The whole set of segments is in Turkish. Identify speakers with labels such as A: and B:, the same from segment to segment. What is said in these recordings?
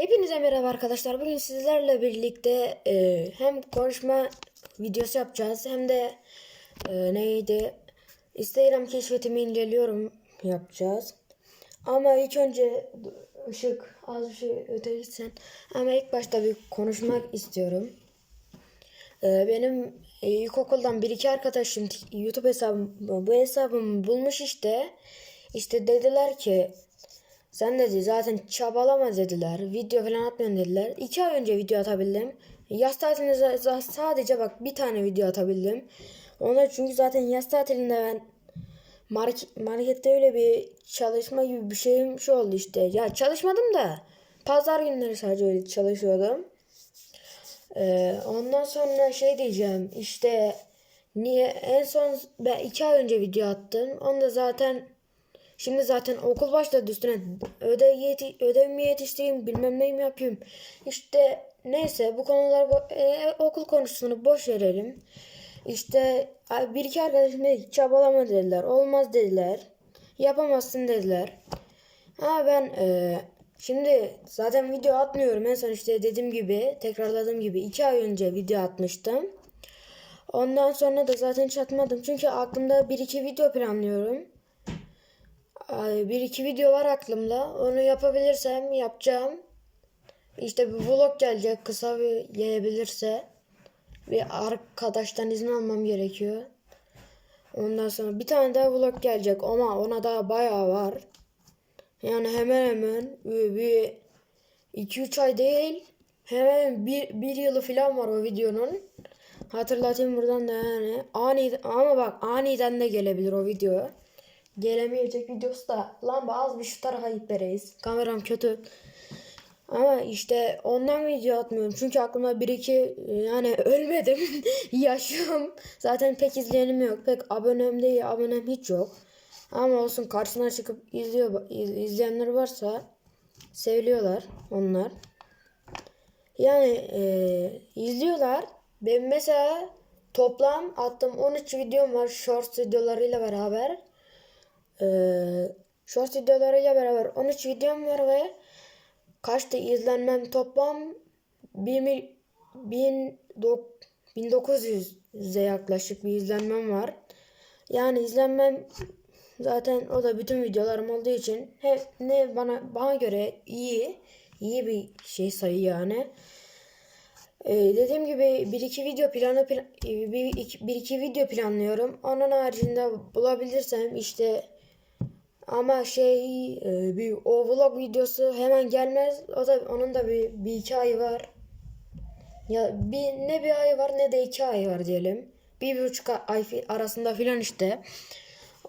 A: Hepinize merhaba arkadaşlar. Bugün sizlerle birlikte e, hem konuşma videosu yapacağız hem de e, neydi? Instagram keşfetimi inceliyorum yapacağız. Ama ilk önce ışık az bir şey ötelitsen ama ilk başta bir konuşmak istiyorum. E, benim e, ilkokuldan bir iki arkadaşım YouTube hesabım bu hesabımı bulmuş işte. İşte dediler ki sen dedi zaten çabalama dediler. Video falan atmıyorsun dediler. İki ay önce video atabildim. Yaz tatilinde sadece bak bir tane video atabildim. Onlar çünkü zaten yaz tatilinde ben market, markette öyle bir çalışma gibi bir şeyim şu oldu işte. Ya çalışmadım da pazar günleri sadece öyle çalışıyordum. Ee, ondan sonra şey diyeceğim işte niye en son ben iki ay önce video attım. Onu da zaten Şimdi zaten okul başladı üstüne ödev, yeti, ödevimi yetiştireyim bilmem neyimi yapayım. İşte neyse bu konular e, okul konusunu boş verelim. İşte bir iki arkadaşım dedi çabalama dediler. Olmaz dediler. Yapamazsın dediler. Ha ben e, şimdi zaten video atmıyorum. En son işte dediğim gibi tekrarladığım gibi iki ay önce video atmıştım. Ondan sonra da zaten hiç atmadım. Çünkü aklımda bir iki video planlıyorum. Bir iki video var aklımda. Onu yapabilirsem yapacağım. İşte bir vlog gelecek kısa bir gelebilirse. Bir arkadaştan izin almam gerekiyor. Ondan sonra bir tane daha vlog gelecek ama ona daha bayağı var. Yani hemen hemen bir 2-3 ay değil hemen bir, bir yılı falan var o videonun. Hatırlatayım buradan da yani. Ani, ama bak aniden de gelebilir o video. Gelemeyecek videosu da lan az bir şu tarafa git. Kameram kötü. Ama işte ondan video atmıyorum. Çünkü aklımda bir iki yani ölmedim. Yaşıyorum. Zaten pek izleyenim yok. Pek abonem değil. Abonem hiç yok. Ama olsun karşısına çıkıp izliyor iz- izleyenler varsa seviliyorlar onlar. Yani e, izliyorlar. Ben mesela toplam attığım 13 videom var shorts videolarıyla beraber. Ee, short videolarıyla beraber 13 videom var ve kaçtı izlenmem toplam 1 mil, 1000 dok- 1900'e yaklaşık bir izlenmem var. Yani izlenmem zaten o da bütün videolarım olduğu için hep ne bana bana göre iyi iyi bir şey sayı yani. Ee, dediğim gibi bir iki video planı plan, bir, iki, bir iki video planlıyorum. Onun haricinde bulabilirsem işte ama şey e, bir o vlog videosu hemen gelmez. O da onun da bir, bir iki ay var. Ya bir ne bir ay var ne de iki ay var diyelim. Bir, bir buçuk ay arasında filan işte.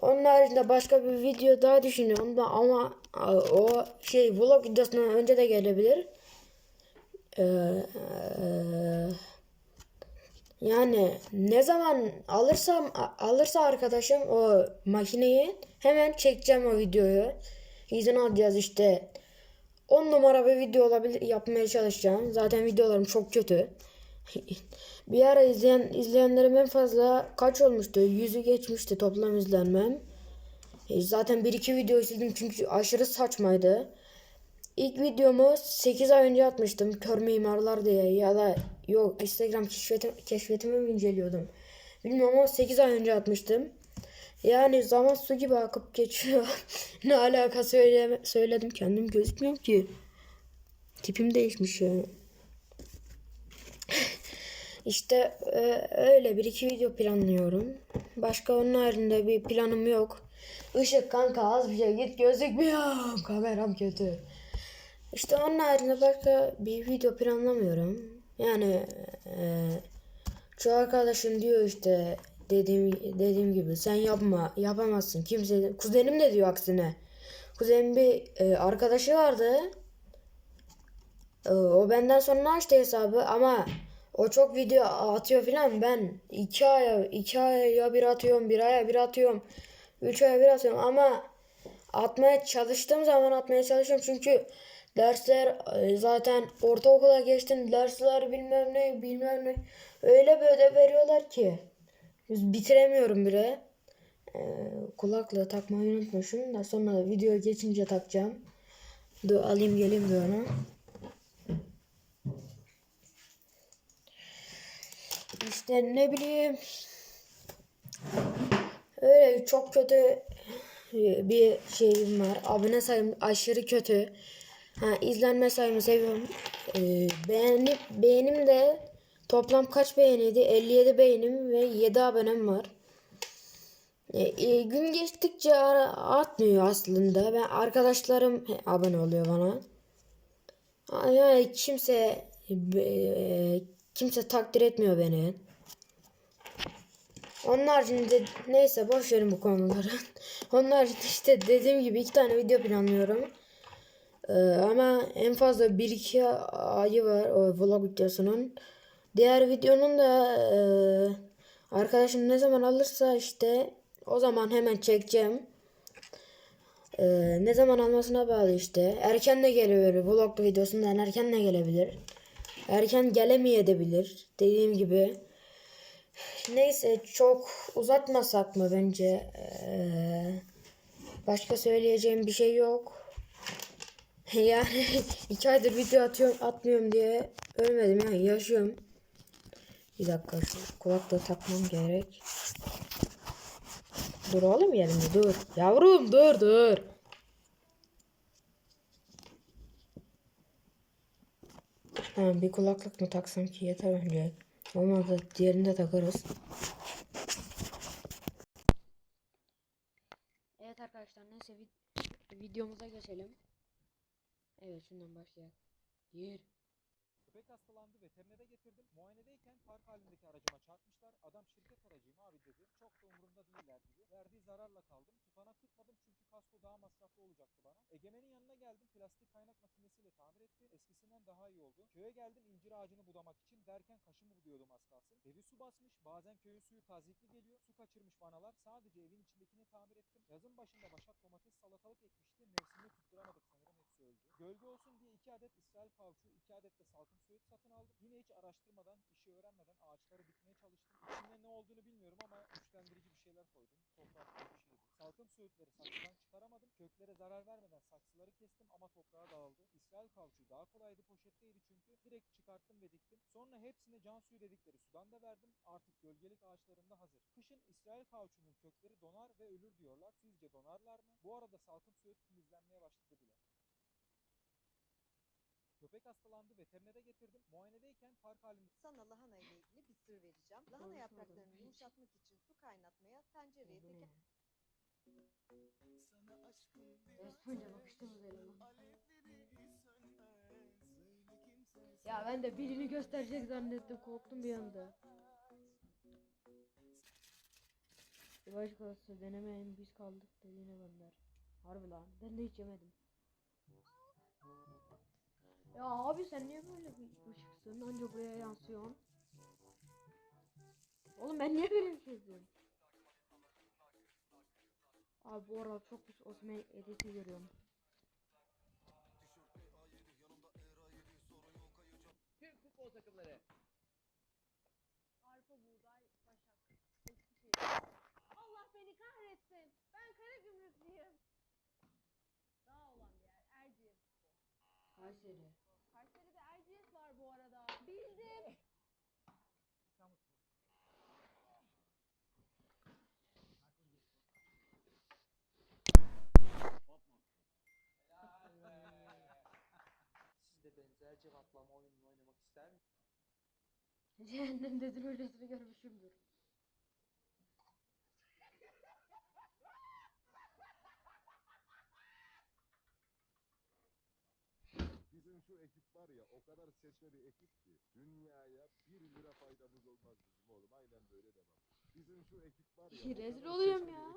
A: Onun haricinde başka bir video daha düşünüyorum da ama a, o şey vlog videosundan önce de gelebilir. Ee, e, yani ne zaman alırsam alırsa arkadaşım o makineyi hemen çekeceğim o videoyu. İzin alacağız işte. 10 numara bir video olabilir yapmaya çalışacağım. Zaten videolarım çok kötü. bir ara izleyen izleyenlerim en fazla kaç olmuştu? Yüzü geçmişti toplam izlenmem. E, zaten bir iki video izledim çünkü aşırı saçmaydı. İlk videomu 8 ay önce atmıştım kör mimarlar diye ya da yok Instagram keşfetim, keşfetimi mi inceliyordum. Bilmiyorum ama 8 ay önce atmıştım. Yani zaman su gibi akıp geçiyor. ne alaka söyleme, söyledim kendim gözükmüyorum ki. Tipim değişmiş ya. İşte e, öyle bir iki video planlıyorum. Başka onun haricinde bir planım yok. Işık kanka az bir şey git gözükmüyor. Kameram kötü. İşte onun haricinde başka bir video planlamıyorum. Yani e, çoğu arkadaşım diyor işte dediğim dediğim gibi sen yapma yapamazsın kimse kuzenim de diyor aksine. Kuzenim bir e, arkadaşı vardı. E, o benden sonra açtı hesabı ama o çok video atıyor filan ben iki aya iki aya bir atıyorum bir aya bir atıyorum üç aya bir atıyorum ama atmaya çalıştığım zaman atmaya çalışıyorum çünkü Dersler e, zaten ortaokula geçtim. Dersler bilmem ne bilmem ne. Öyle bir ödev veriyorlar ki. Bitiremiyorum bile. Ee, kulaklığı takmayı unutmuşum da sonra da video geçince takacağım. Dur alayım geleyim de ona. İşte ne bileyim. Öyle çok kötü e, bir şeyim var. Abone sayım aşırı kötü. Ha, izlenme sayımı seviyorum. Ee, beğeni, beğenim de toplam kaç beğeniydi? 57 beğenim ve 7 abonem var. Ee, e, gün geçtikçe artmıyor aslında. Ben arkadaşlarım abone oluyor bana. Yani kimse e, kimse takdir etmiyor beni. Onun haricinde neyse boş verin bu konuları. Onun haricinde işte dediğim gibi iki tane video planlıyorum. Ee, ama en fazla 1-2 ayı var o vlog videosunun. Diğer videonun da e, arkadaşım ne zaman alırsa işte o zaman hemen çekeceğim. Ee, ne zaman almasına bağlı işte. Erken de gelebilir. Vlog videosundan erken de gelebilir. Erken gelemeyebilir. Dediğim gibi. Neyse çok uzatmasak mı bence? Ee, başka söyleyeceğim bir şey yok. Yani iki aydır video atıyorum atmıyorum diye ölmedim yani yaşıyorum. Bir dakika şu kulaklığı takmam gerek. Dur oğlum yerinde dur. Yavrum dur dur. Tamam bir kulaklık mı taksam ki yeter bence. Olmadı diğerini de takarız. Evet arkadaşlar neyse vid- videomuza geçelim. Evet şundan başlayalım. Yer.
B: Köpek hastalandı veterinere getirdim. Muayenedeyken park halindeki aracıma çarpmışlar. Adam şirket aracıyım abi dedi. Çok da umurumda değiller dedi. Verdiği zararla kaldım. Tutanak tutmadım çünkü kasko daha masraflı olacaktı bana. Egemen'in yanına geldim. Plastik kaynak makinesiyle tamir etti. Eskisinden daha iyi oldu. Köye geldim incir ağacını budamak için. Derken kaşımı buduyordum az kalsın. Evi su basmış. Bazen köyün suyu tazikli geliyor. Su kaçırmış vanalar. Sadece evin içindekini tamir ettim. Yazın başında başak domates salatalık ekmişti. Mevsimini tutturamadık. Gölge olsun diye iki adet İsrail kavçuğu, iki adet de salkım söğüt satın aldım. Yine hiç araştırmadan, işi öğrenmeden ağaçları dikmeye çalıştım. İçinde ne olduğunu bilmiyorum ama güçlendirici bir şeyler koydum. Toprak bir şeydi. Salkım söğütleri saksıdan çıkaramadım. Köklere zarar vermeden saksıları kestim ama toprağa dağıldı. İsrail kavçuğu daha kolaydı poşetteydi çünkü. Direkt çıkarttım ve diktim. Sonra hepsine can suyu dedikleri sudan da verdim. Artık gölgelik ağaçlarında hazır. Kışın İsrail kavçuğunun kökleri donar ve ölür diyorlar. Sizce donarlar mı? Bu arada salkım söğüt filizlenmeye başladı bile. Köpek hastalandı veterinere getirdim. Muayenedeyken park halinde
C: Sana lahana ile ilgili bir sır vereceğim. Lahana yapraklarını yumuşatmak için su kaynatmaya tencereye teker
A: ne? Resmen bakıştığımız eleman. Ya ben de birini gösterecek zannettim korktum bir anda. Bir başkası denemeyin biz kaldık dediğine gönder. Harbi lan ben de hiç yemedim. Ya abi sen niye böyle bir ışıksın anca buraya yansıyorsun. Oğlum ben niye böyle bir şey izliyorum? Abi bu arada çok pis Osman editi görüyorum.
D: Tüm futbol takımları.
E: Arpa, buğday, başak. Eskişehir. Allah beni kahretsin. Ben Karagümrüklüyüm. Dağ olan bir yer. Erciyes.
A: Kayseri.
E: Kayseri'de Erciyes var bu arada. Bildim.
D: Siz de benzer cevaplama oyununu oynamak ister misiniz?
A: Cehennem dedin öylesini görmüşümdür.
F: Bizim şu ekip var ya o kadar seçme bir ekip ki dünyaya bir lira faydamız olmaz bizim oğlum aynen böyle devam. Bizim şu ekip var ya
A: Rezil oluyorum ya.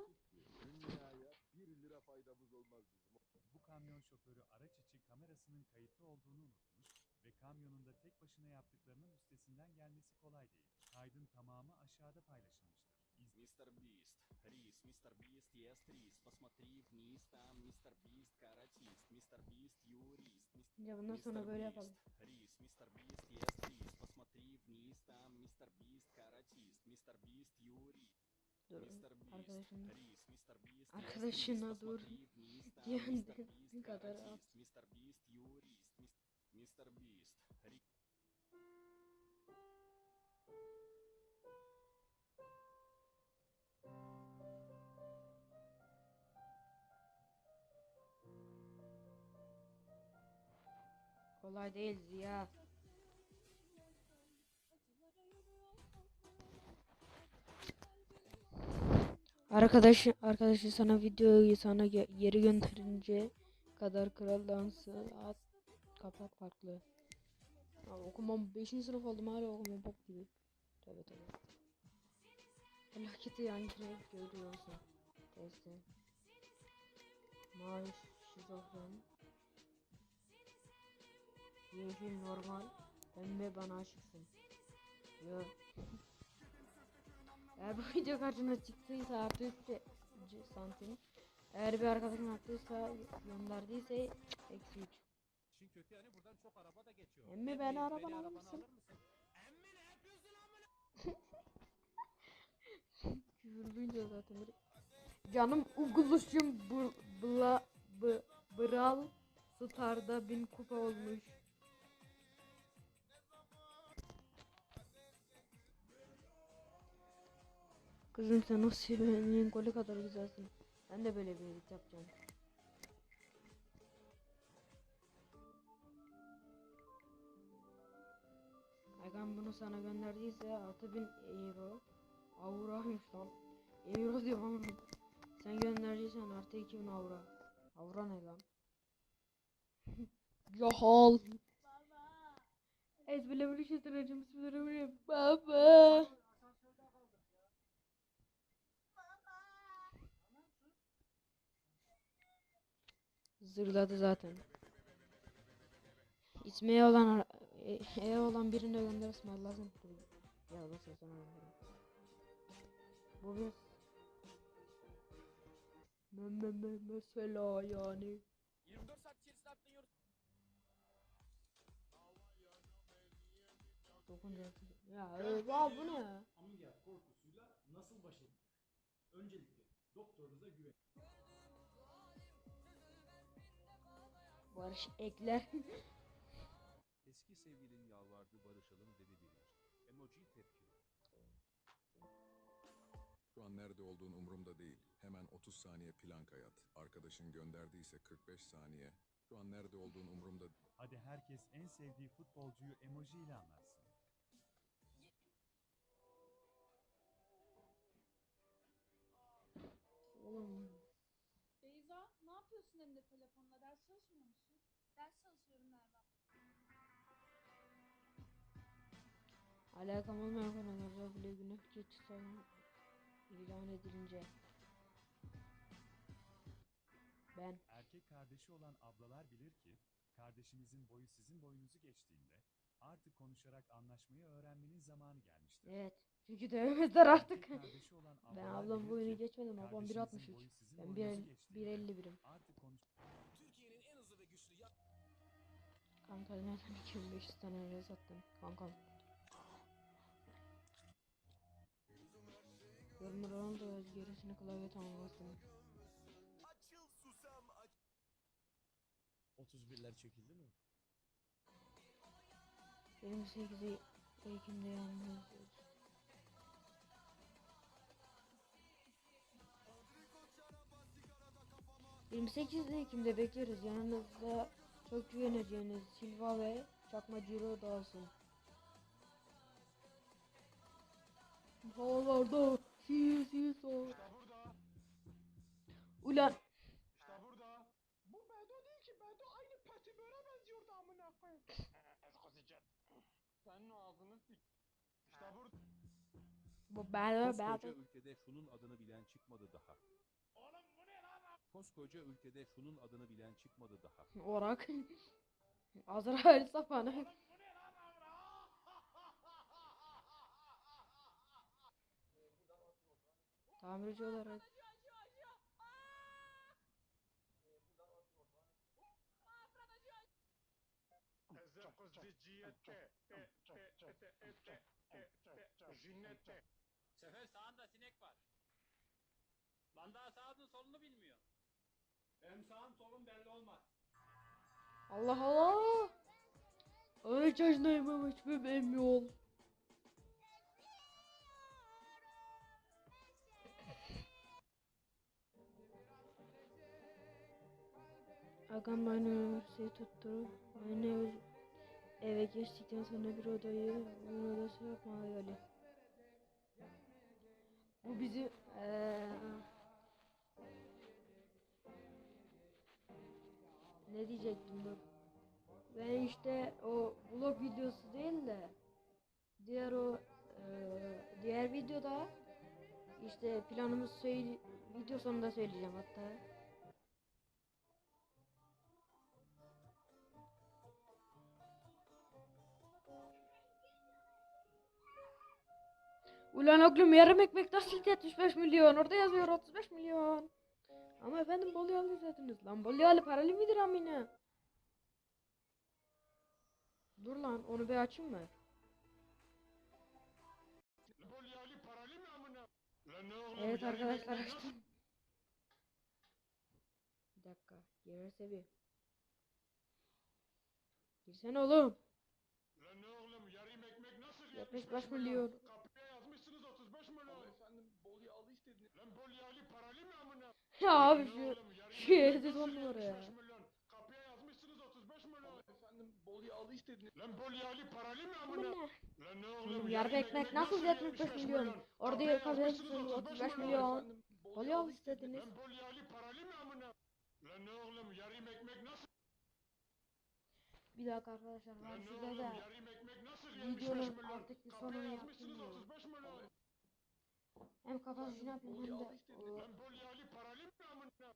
F: Dünyaya bir lira faydamız olmaz bizim.
G: Bu kamyon şoförü araç içi kamerasının kayıtlı olduğunu unutmuş ve kamyonunda tek başına yaptıklarının üstesinden gelmesi kolay değil. Kaydın tamamı aşağıda paylaşılmıştır.
H: Мистер Бист, рис, мистер Бист ест рис, посмотри вниз, там мистер Бист каратист, мистер Бист юрист,
A: sonra
H: мистер
A: böyle
H: Бист. Рис, мистер Бист ест рис, посмотри вниz, там мистер Бист каратист, мистер Бист юрист, мистер Бист, рис, мистер Бист
A: Arkadaşına dur.
H: мистер Бист мистер Бист юрист, мис- мистер Бист,
A: Kolay değil Ziya. Arkadaş arkadaşı sana videoyu sana geri gönderince kadar kral dansı at kapak farklı. Abi okumam 5. sınıf oldum hala okumam bok gibi. Tövbe tövbe. Felaketi yani görüyorsun. Testi. Mavi şizofren. Yeşil normal. Pembe bana aşıksın. Yo. Eğer bu video karşına çıktıysa artı 3 santim. Eğer bir arkadaşın attıysa gönderdiyse eksi 3.
I: İşin kötü yani buradan çok araba da geçiyor.
A: Emmi
I: Emmi,
A: beni araban alır mısın? Küfür duyunca zaten. Canım uguluşum bu bla b bral starda bin kupa olmuş. Kızım sen o Sibel'in golü kadar güzelsin. Ben de böyle bir edit yapacağım. Hakan bunu sana gönderdiyse 6000 euro. Avraymış lan. Euro diyorum ama. Sen gönderdiysen artı 2000 avro. Avro ne lan? Yahal.
J: Baba.
A: Ezberlemişim Bismillahirrahmanirrahim. Baba. Zırladı zaten. İsmi E olan e, e olan birine gönderirsin Allah sen Ya sana gönderin. Bu bir me, me, me, mesela yani.
K: 24 saat içerisinde atlıyoruz.
A: Dokunacaksın. Ya e, ya bu ne ya?
L: korkusuyla nasıl baş edilir? Öncelikle doktorunuza güven.
A: Barış ekler.
I: Eski sevgilin yalvardı barışalım dedi birinci. Emoji tepki.
M: Şu an nerede olduğun umurumda değil. Hemen 30 saniye plan kayat. Arkadaşın gönderdiyse 45 saniye. Şu an nerede olduğun umurumda
G: Hadi herkes en sevdiği futbolcuyu emoji ile anlatsın.
J: Yapıyorsun elinde telefonla? Ders çalışmıyor musun? Ders çalışıyorum Merve.
A: alakam olmayan konularda bile günah keçi ilan edilince. Ben
G: Erkek kardeşi olan ablalar bilir ki, kardeşinizin boyu sizin boyunuzu geçtiğinde artık konuşarak anlaşmayı öğrenmenin zamanı gelmiştir.
A: evet. Çünkü dövemezler artık. Ben ablam boyunu geçmedim. Ablam
G: kardeşinizin
A: 1.63.
G: boyu sizin
A: Ben
G: boyunuzu
A: 1.50
G: geçtiğinde
A: 1.51'im.
G: Artık konuş
K: Türkiye'nin en hızlı ve güçlü ya-
A: Kanka neden 2500 tane öyle sattın? Kankam. Yorumlar oldu gerisini klavye tamamlasın.
L: 31'ler çekildi mi?
A: 28 Ekim'de yalnız. ...28 Ekim'de bekleriz. Yanınızda çok güveneceğiniz Silva ve Çakma Ciro da olsun. Havalarda sil sil sol. Ulan
N: İşte burada. Bu Bedo değil ki. Bedo aynı Petibör'e benziyordu amına koyayım. Eskozicet. Senin ağzını sik. İşte burada.
A: bu bela
I: Koskoca
A: bela.
I: ülkede şunun adını bilen çıkmadı daha.
N: Oğlum bu ne lan?
I: Koskoca ülkede şunun adını bilen çıkmadı daha.
A: Orak. Azrail sapanı. Tamirci olarak.
K: Sefer sağında sinek var. Lan daha sağını solunu bilmiyor.
A: Allah Allah. Öyle yaşındayım ama hiçbir benim yol. Agam bana şey tuttu. Öz- Eve geçtikten sonra bir odayı, bir odası yok mu öyle. Bu bizi eee ne diyecektim dur. Ben işte o vlog videosu değil de diğer o eee, diğer videoda işte planımı söyle video sonunda söyleyeceğim hatta. Ulan oğlum yarım ekmek nasıl 75 milyon? Orada yazıyor 35 milyon. Ama efendim Bolyalı dediniz lan. Bolyalı paralı mıdır amına? Dur lan onu bir açayım mı?
D: Bolyali paralı mı amına? Lan ne oğlum?
A: Evet arkadaşlar açtım. Bir dakika. Girerse bir. Girsene oğlum.
D: Lan ne oğlum? Yarım ekmek nasıl
A: 75 milyon.
D: Kapıya yazmışsınız 35 milyon. efendim Bolyalı istediniz. Lan amına?
A: Ya abi şu şu on numara ya.
D: 75 milyon? Kapıya yazmışsınız 35 milyon. Efendim Bolyalı istediniz. Lan Bolyali paralı mı amına? Lan ne
A: Oğlum yarım ekmek nasıl 75 milyon? Orada etsin 35
D: 35
A: milyon.
D: Efendim,
A: Bolyalı istediniz.
D: Lan Bolyali paralı mı amına? Lan ne oğlum? Yarım ekmek nasıl?
A: Bir dakika arkadaşlar ben size de
D: Yarım ekmek nasıl 75
A: videonun
D: milyon?
A: artık bir
D: Kapıya
A: sonunu yaptım ya.
D: 35 milyon.
A: Hem kapanışını yapayım hem de
D: Lan Bolyali paralı mı amına?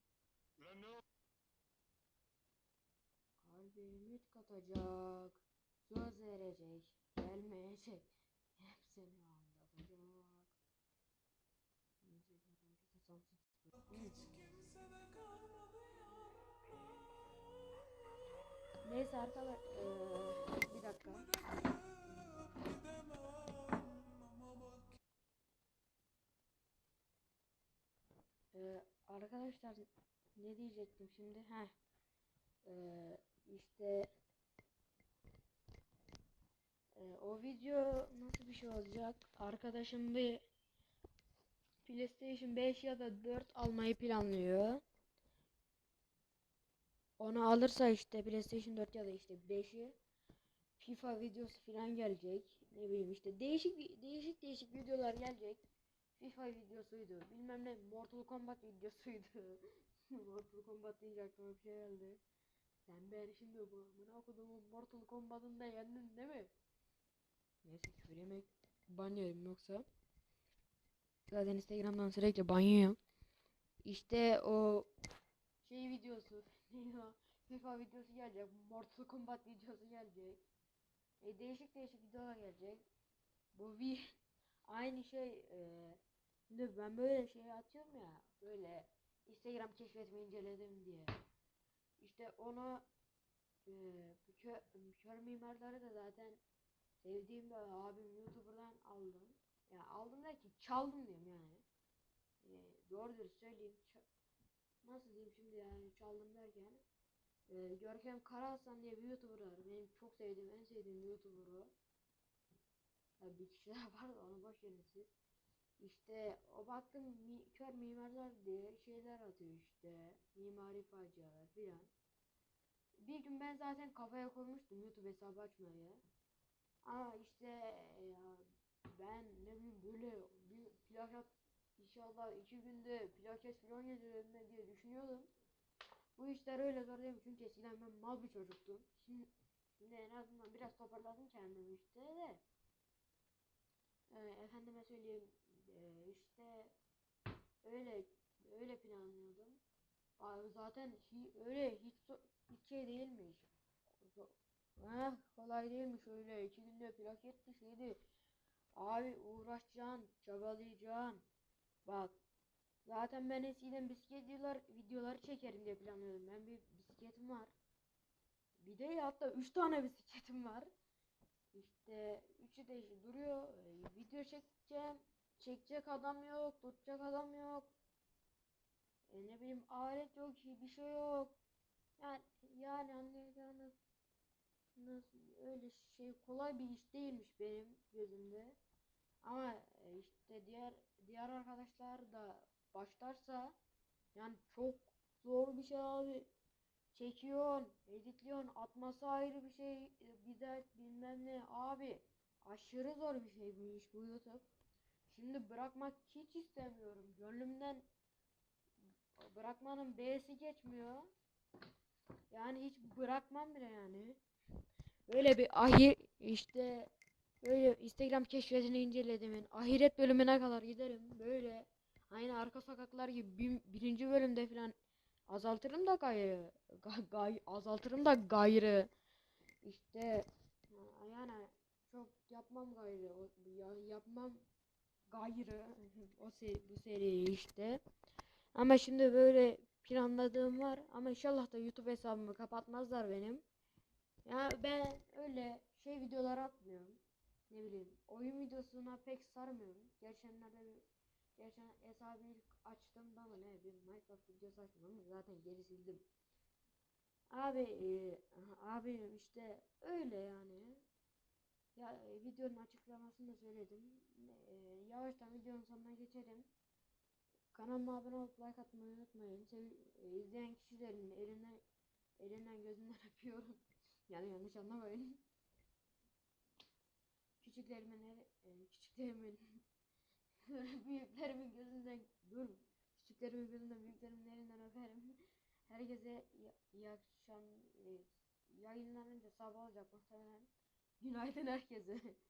D: Lan ne oğlum?
A: kalbimi katacak. Söz verecek. Gelmeyecek. Hepsini anlatacak. Neyse arkadaşlar eee, bir dakika. Eee, arkadaşlar ne diyecektim şimdi? Heh. Eee işte eee, o video nasıl bir şey olacak? Arkadaşım bir PlayStation 5 ya da 4 almayı planlıyor. Onu alırsa işte PlayStation 4 ya da işte 5'i FIFA videosu falan gelecek. Ne bileyim işte değişik değişik değişik videolar gelecek. FIFA videosuydu. Bilmem ne Mortal Kombat videosuydu. Mortal Kombat deyince aklıma bir şey geldi. Sen beni şimdi bu amına okuduğumun Mortal Kombat'ın da yendin değil mi? Neyse küfür yemek ban yerim yoksa. Zaten Instagram'dan sürekli ban yiyorum. İşte o şey videosu. FIFA videosu gelecek. Mortal Kombat videosu gelecek. E, değişik değişik videolar gelecek. Bu vi aynı şey e, şimdi ben böyle şey atıyorum ya böyle Instagram keşfetimi inceledim diye. İşte onu e, bu kö, kör mimarları da zaten sevdiğim bir abim YouTuber'dan aldım. Ya aldım da ki çaldım diyeyim yani. E, doğru dürüst söyleyeyim. ça- nasıl diyeyim şimdi yani çaldım derken e, Görkem Karahasan diye bir YouTuber var. Benim çok sevdiğim, en sevdiğim YouTuber o. Bir kişi daha var da onu boş verin siz. İşte o baktım mi, kör mimarlar diye şeyler atıyor işte. Mimari facialar filan. Bir gün ben zaten kafaya koymuştum YouTube hesabı açmayı. Ama işte ya ben ne bileyim böyle bir plakat inşallah iki günde plaket falan gelirim diye düşünüyordum. Bu işler öyle zor değil? Çünkü eskiden ben mal bir çocuktum. Şimdi, şimdi en azından biraz toparladım kendimi işte de. Ee, efendime söyleyeyim ee, işte öyle öyle planlıyordum. Zaten öyle hiç hiç şey değilmiş. Heh, kolay değilmiş öyle. iki günde plaketti şeydi. Abi uğraşacaksın, çabalayacaksın. Bak Zaten ben eskiden bisiklet videolar, videoları çekerim diye planlıyordum. Ben bir bisikletim var. Bir de hatta 3 tane bisikletim var. İşte üçü de duruyor. Ee, video çekeceğim. Çekecek adam yok. Tutacak adam yok. E, ne bileyim alet yok. Bir şey yok. Yani yani anlayacağınız nasıl öyle şey kolay bir iş değilmiş benim gözümde. Ama e, işte diğer diğer arkadaşlar da başlarsa yani çok zor bir şey abi. çekiyorsun, editliyorsun, atması ayrı bir şey, e, bir de bilmem ne abi. Aşırı zor bir şey bu iş bu YouTube. Şimdi bırakmak hiç istemiyorum. Gönlümden bırakmanın B'si geçmiyor. Yani hiç bırakmam bile yani. Böyle bir ahir işte böyle Instagram keşfetini inceledim. Ahiret bölümüne kadar giderim. Böyle aynı arka sokaklar gibi bir- birinci bölümde falan azaltırım da gayrı. Ga- gay- azaltırım da gayrı. İşte ya- yani çok yapmam gayrı. Ya, yapmam gayrı. o seri, bu seri işte. Ama şimdi böyle planladığım var. Ama inşallah da YouTube hesabımı kapatmazlar benim. Ya ben öyle şey videolar atmıyorum. Ne bileyim oyun videosuna pek sarmıyorum. Geçenlerde bir geçen hesabı ilk açtığımda mı ne bir Minecraft videosu açtım ama zaten geri sildim. Abi e, abi işte öyle yani. Ya e, videonun açıklamasını da söyledim. E, yavaştan videonun sonuna geçelim. Kanalıma abone olup like atmayı unutmayın. Sev, e, izleyen kişilerin elinden elinden gözünden öpüyorum. Yani yanlış anlamayın. Küçüklerimin e, küçüklerimin büyüklerimin gözünden dur. Küçüklerimin gözünden büyüklerimin elinden öperim. Herkese iyi akşam e, yayınlanınca sabah olacak muhtemelen. Günaydın herkese.